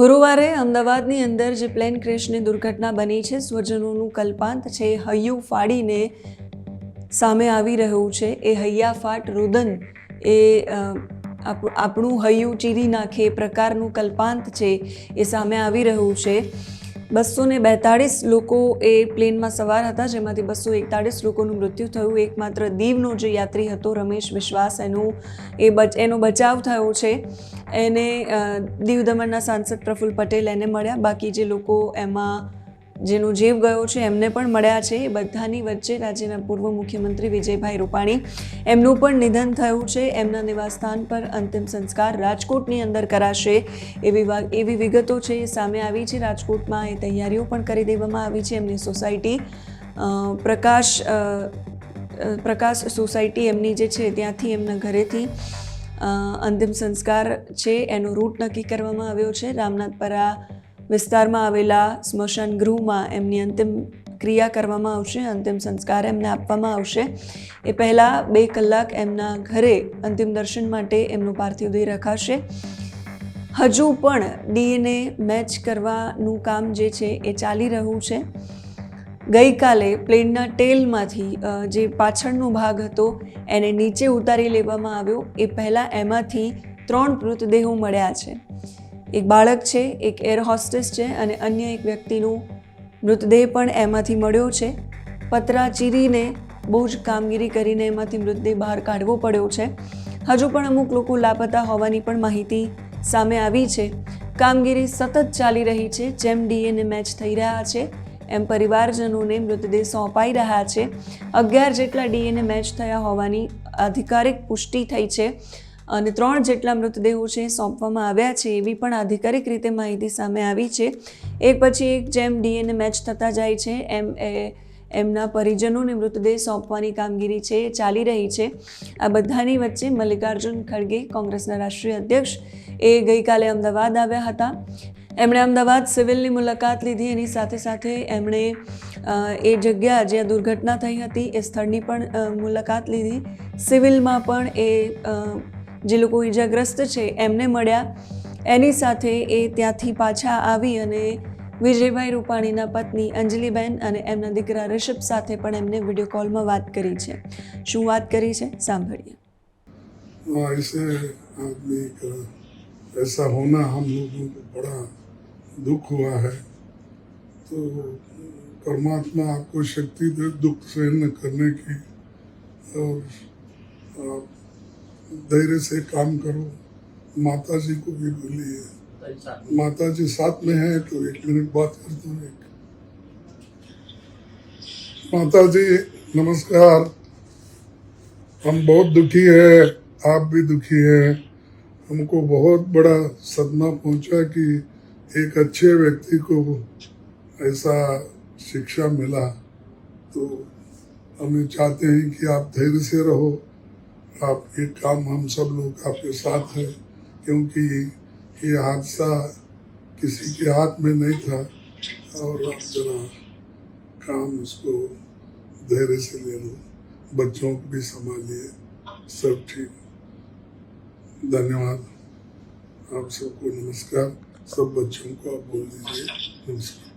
ગુરુવારે અમદાવાદની અંદર જે પ્લેન ક્રેશની દુર્ઘટના બની છે, સ્વજનોનું કલ્પાંત છે, હૈયું ફાડીને સામે આવી રહ્યું છે. એ હૈયાફાટ રુદન એ આપ- આપણું હૈયું ચીરી નાખે એ પ્રકારનું કલ્પાંત છે એ સામે આવી રહ્યું છે. બસો ને બેતાળીસ લોકો એ પ્લેનમાં સવાર હતા, જેમાંથી બસો એકતાળીસ લોકોનું મૃત્યુ થયું. એકમાત્ર દીવનો જે યાત્રી હતો, રમેશ વિશ્વાસ, એનું એ બચ, એનો બચાવ થયો છે. એને દીવ દમણના સાંસદ પ્રફુલ્લ પટેલ એને મળ્યા. બાકી જે લોકો એમાં જેનો જીવ ગયો છે, એમને પણ મળ્યા છે. એ બધાની વચ્ચે રાજ્યના પૂર્વ મુખ્યમંત્રી વિજયભાઈ રૂપાણી એમનું પણ નિધન થયું છે. એમના નિવાસસ્થાન પર અંતિમ સંસ્કાર રાજકોટની અંદર કરાશે એવી એવી વિગતો છે એ સામે આવી છે. રાજકોટમાં એ તૈયારીઓ પણ કરી દેવામાં આવી છે. એમની સોસાયટી પ્રકાશ પ્રકાશ સોસાયટી એમની જે છે ત્યાંથી એમના ઘરેથી અંતિમ સંસ્કાર છે. એનો રૂટ નક્કી કરવામાં આવ્યો છે. રામનાથપરા વિસ્તારમાં આવેલા સ્મશાન ગૃહમાં એમની અંતિમ ક્રિયા કરવામાં આવશે, અંતિમ સંસ્કાર એમને આપવામાં આવશે. એ પહેલાં બે કલાક એમના ઘરે અંતિમ દર્શન માટે એમનું પાર્થિવ દેહ રખાશે. હજુ પણ ડીએનએ મેચ કરવાનું કામ જે છે એ ચાલી રહ્યું છે. ગઈકાલે પ્લેનના ટેલમાંથી જે પાછળનો ભાગ હતો, એને નીચે ઉતારી લેવામાં આવ્યો. એ પહેલાં એમાંથી ત્રણ મૃતદેહો મળ્યા છે. એક બાળક છે, એક એર હોસ્ટેસ છે અને અન્ય એક વ્યક્તિનો મૃતદેહ પણ એમાંથી મળ્યો છે. પતરા ચીરીને બહુ જ કામગીરી કરીને એમાંથી મૃતદેહ બહાર કાઢવો પડ્યો છે. હજુ પણ અમુક લોકો લાપતા હોવાની પણ માહિતી સામે આવી છે. કામગીરી સતત ચાલી રહી છે, જેમ ડીએનએ મેચ થઈ રહ્યા છે, એમ પરિવારજનોને મૃતદેહ સોંપાઈ રહ્યા છે. અગિયાર જેટલા ડીએનએ મેચ થયા હોવાની આધિકારિક પુષ્ટિ થઈ છે. અને ત્રણ જેટલા મૃતદેહો છે, સોંપવામાં આવ્યા છે, એવી પણ આધિકારિક રીતે માહિતી સામે આવી છે. એક પછી એક જેમ ડીએનએ મેચ થતા જાય છે, એમ એ, એમના પરિજનોને મૃતદેહ સોંપવાની કામગીરી છે એ ચાલી રહી છે. આ બધાની વચ્ચે મલ્લિકાર્જુન ખડગે કોંગ્રેસના રાષ્ટ્રીય અધ્યક્ષ, એ ગઈકાલે અમદાવાદ આવ્યા હતા. એમણે અમદાવાદ સિવિલની મુલાકાત લીધી, એની સાથે સાથે એમણે એ જગ્યા જ્યાં દુર્ઘટના થઈ હતી, એ સ્થળની પણ મુલાકાત લીધી. સિવિલમાં પણ એ જે લોકો ઈજાગ્રસ્ત છે એમને મળ્યા એની સાથે એ ત્યાંથી પાછા આવી અને વિજયભાઈ રૂપાણીના પત્ની અંજલિબેન અને એમના દીકરા રિષભ સાથે પણ એમને વિડીયો કોલમાં વાત કરી છે શું વાત કરી છે સાંભળીએ हाँ, ऐसे आदमी का ऐसा होना हम लोगों को बड़ा दुख हुआ है तो परमात्मा आपको शक्ति दे दुख सहन करने की और आप धैर्य से काम करो। माता जी को भी बोलिए। माता जी साथ में है तो एक मिनट बात कर दो एक। माता जी नमस्कार। हम बहुत दुखी है, आप भी दुखी है। हमको बहुत बड़ा सदमा पहुँचा कि एक अच्छे व्यक्ति को ऐसा शिक्षा मिला। तो हमें चाहते हैं कि आप धैर्य से रहो। आप ये काम हम सब लोग आपके साथ हैं, क्योंकि ये हादसा किसी के हाथ में नहीं था और आप जरा काम उसको धैर्य से ले लो। बच्चों को भी संभालिए, सब ठीक। धन्यवाद। आप सबको नमस्कार। सब बच्चों को आप बोल दीजिए। नमस्कार।